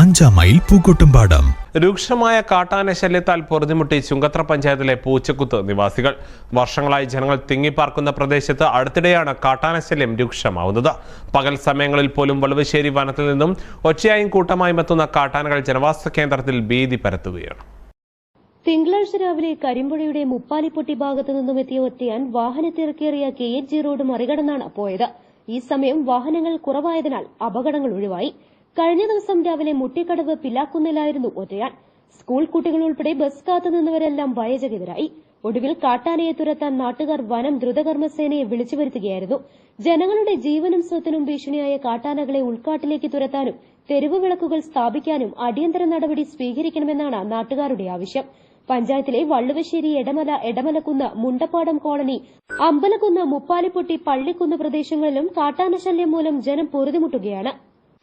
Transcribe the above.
അഞ്ചാം മൈൽ പൂക്കോട്ടുംപാടം രൂക്ഷമായ കാട്ടാന ശല്യത്താൽ പൊറുതിമുട്ടി ചുങ്കത്ര പഞ്ചായത്തിലെ പൂച്ചക്കുത്ത് നിവാസികൾ. വർഷങ്ങളായി ജനങ്ങൾ തിങ്ങിപ്പാർക്കുന്ന പ്രദേശത്ത് അടുത്തിടെയാണ് കാട്ടാന ശല്യം രൂക്ഷമാവുന്നത്. പകൽ സമയങ്ങളിൽ പോലും വളുവശ്ശേരി വനത്തിൽ നിന്നും ഒച്ചയായും കൂട്ടമായും എത്തുന്ന കാട്ടാനകൾ ജനവാസ കേന്ദ്രത്തിൽ ഭീതി പരത്തുകയാണ്. തിങ്കളാഴ്ച രാവിലെ കരിമ്പുഴയുടെ മുപ്പാലിപ്പൊട്ടി ഭാഗത്തു നിന്നും എത്തിയ ഒറ്റയാൻ വാഹനത്തിറക്കേറിയ കെ എച്ച് ജി റോഡ് മറികടന്നാണ് പോയത്. ഈ സമയം വാഹനങ്ങൾ കുറവായതിനാൽ അപകടങ്ങൾ ഒഴിവായി. കഴിഞ്ഞ ദിവസം രാവിലെ മുട്ടിക്കടവ് പിലാക്കുന്നിലായിരുന്നു ഒറ്റയാൻ സ്കൂൾ കുട്ടികൾ ഉൾപ്പെടെ ബസ് കാത്തുനിന്നവരെല്ലാം വയചകിതരായി ഒടുവിൽ കാട്ടാനയെ തുരത്താൻ നാട്ടുകാർ വനം ദ്രുതകർമ്മസേനയെ വിളിച്ചു വരുത്തുകയായിരുന്നു. ജനങ്ങളുടെ ജീവനും സ്വത്തിനും ഭീഷണിയായ കാട്ടാനകളെ ഉൾക്കാട്ടിലേക്ക് തുരത്താനും തെരുവ് വിളക്കുകൾ സ്ഥാപിക്കാനും അടിയന്തര നടപടി സ്വീകരിക്കണമെന്നാണ് നാട്ടുകാരുടെ ആവശ്യം. പഞ്ചായത്തിലെ വള്ളുവശ്ശേരി എടമല എടമലക്കുന്ന് മുണ്ടപ്പാടം കോളനി അമ്പലക്കുന്ന് മുപ്പാലിപ്പൊട്ടി പള്ളിക്കുന്ന് പ്രദേശങ്ങളിലും കാട്ടാനശല്യം മൂലം ജനം പൊറുതിമുട്ടുകയാണ്.